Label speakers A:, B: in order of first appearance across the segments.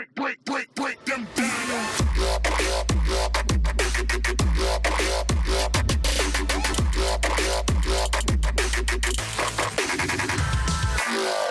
A: break, break, break,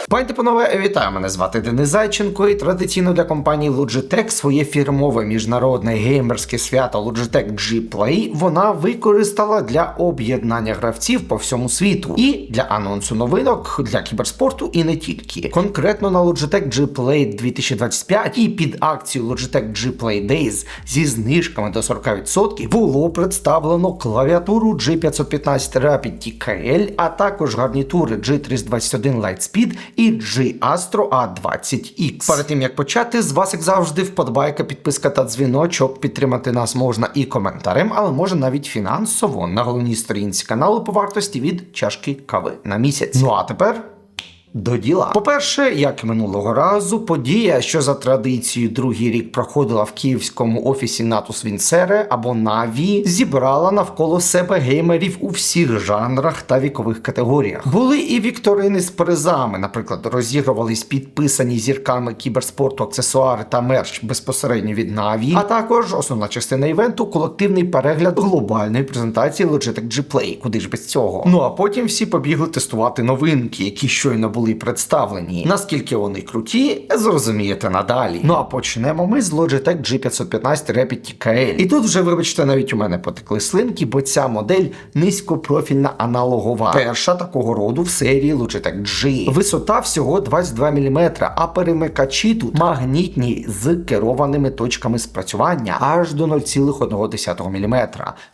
B: Пані та панове, вітаю! Мене звати Денис Зайченко, і традиційно для компанії Logitech своє фірмове міжнародне геймерське свято Logitech G Play вона використала для об'єднання гравців по всьому світу і для анонсу новинок для кіберспорту і не тільки. Конкретно на Logitech G Play 2025 і під акцію Logitech G Play Days зі знижками до 40% було представлено клавіатуру G515 Rapid TKL, а також гарнітури G321 Lightspeed і G Astro A20X. Перед тим як почати, з вас, як завжди, вподобайка, підписка та дзвіночок. Підтримати нас можна і коментарем, але може навіть фінансово на головній сторінці каналу по вартості від чашки кави на місяць. Ну а тепер. До діла. По-перше, як і минулого разу, подія, що за традицією другий рік проходила в київському офісі Натус Вінсере або Наві, зібрала навколо себе геймерів у всіх жанрах та вікових категоріях. Були і вікторини з призами, наприклад, розігрувались підписані зірками кіберспорту аксесуари та мерч безпосередньо від Наві, а також основна частина івенту колективний перегляд глобальної презентації Logitech G Play. Куди ж без цього? Ну а потім всі побігли тестувати новинки, які щойно були представлені. Наскільки вони круті, зрозумієте надалі. Ну а почнемо ми з Logitech G515 Rapid TKL. І тут вже, вибачте, навіть у мене потекли слинки, бо ця модель низькопрофільна аналогова. Перша такого роду в серії Logitech G. Висота всього 22 мм, а перемикачі тут магнітні з керованими точками спрацювання аж до 0,1 мм.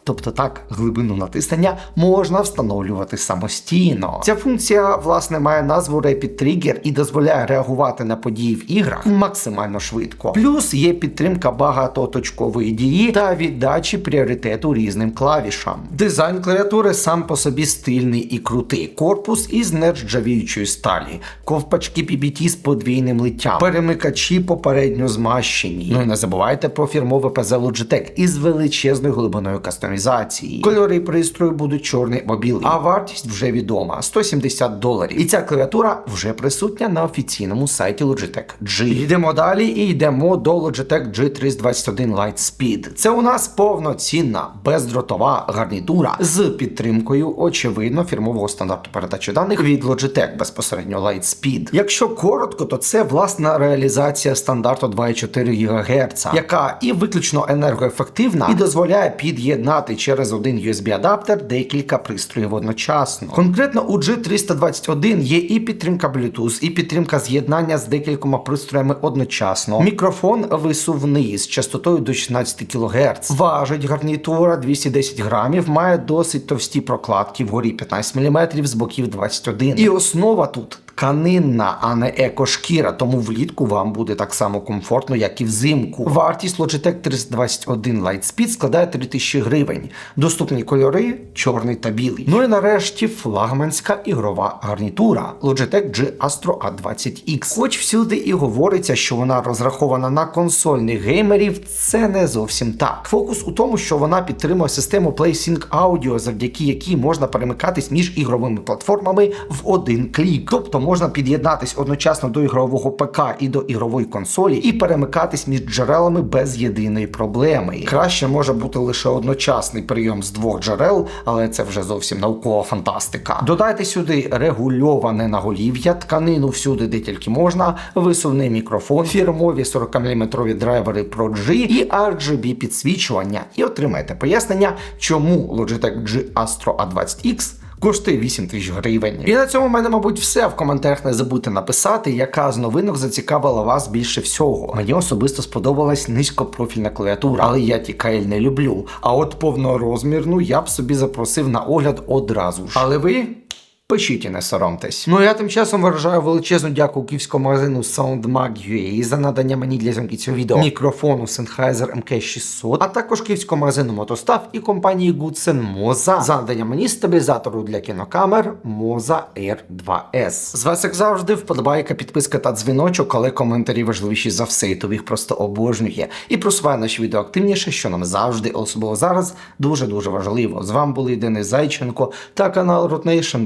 B: Тобто так глибину натиснення можна встановлювати самостійно. Ця функція, власне, має назву Rapid Trigger і дозволяє реагувати на події в іграх максимально швидко. Плюс є підтримка багатоточкової дії та віддачі пріоритету різним клавішам. Дизайн клавіатури сам по собі стильний і крутий. Корпус із нержавіючої сталі, ковпачки PBT з подвійним литтям, перемикачі попередньо змащені. Ну і не забувайте про фірмове ПЗ Logitech із величезною глибиною кастомізації. Кольори пристрою будуть чорний або білий, а вартість вже відома 170 доларів. І ця клавіатура вже присутня на офіційному сайті Logitech G. Йдемо далі і йдемо до Logitech G321 Lightspeed. Це у нас повноцінна бездротова гарнітура з підтримкою, очевидно, фірмового стандарту передачі даних від Logitech безпосередньо Lightspeed. Якщо коротко, то це власна реалізація стандарту 2,4 ГГц, яка і виключно енергоефективна, і дозволяє під'єднати через один USB-адаптер декілька пристроїв одночасно. Конкретно у G321 є і підтримка Bluetooth, і підтримка з'єднання з декількома пристроями одночасно. Мікрофон висувний з частотою до 16 кГц. Важить гарнітура 210 грамів, має досить товсті прокладки вгорі 15 мм, з боків 21. І основа тут. Тканинна, а не екошкіра, тому влітку вам буде так само комфортно, як і взимку. Вартість Logitech 321 Lightspeed складає 3000 гривень. Доступні кольори чорний та білий. Ну і нарешті флагманська ігрова гарнітура Logitech G Astro A20X. Хоч всюди і говориться, що вона розрахована на консольних геймерів, це не зовсім так. Фокус у тому, що вона підтримує систему PlaySync Audio, завдяки якій можна перемикатись між ігровими платформами в один клік. Тобто можна під'єднатись одночасно до ігрового ПК і до ігрової консолі і перемикатись між джерелами без єдиної проблеми. Краще може бути лише одночасний прийом з двох джерел, але це вже зовсім наукова фантастика. Додайте сюди регульоване наголів'я, тканину всюди, де тільки можна, висувний мікрофон, фірмові 40-мм драйвери Pro G і RGB підсвічування, і отримаєте пояснення, чому Logitech G Astro A20X коштує 8 тисяч гривень. І на цьому в мене, мабуть, все. В коментарях не забудьте написати, яка з новинок зацікавила вас більше всього. Мені особисто сподобалась низькопрофільна клавіатура, але я TKL не люблю. А от повнорозмірну я б собі запросив на огляд одразу ж. Але ви. Пишіть і не соромтесь. Ну я тим часом виражаю величезну дяку київському магазину SoundMag.ua за надання мені для зйомки цього відео мікрофону Sennheiser MK600, а також київському магазину Мотостав і компанії Goodsen Moza за надання мені стабілізатору для кінокамер Moza Air 2S. З вас, як завжди, вподобайка, підписка та дзвіночок, але коментарі важливіші за все, і тобі їх просто обожнює. І просуває наші відео активніше, що нам завжди, особливо зараз, дуже дуже важливо. З вами були Денис Зайченко та канал Root Nation.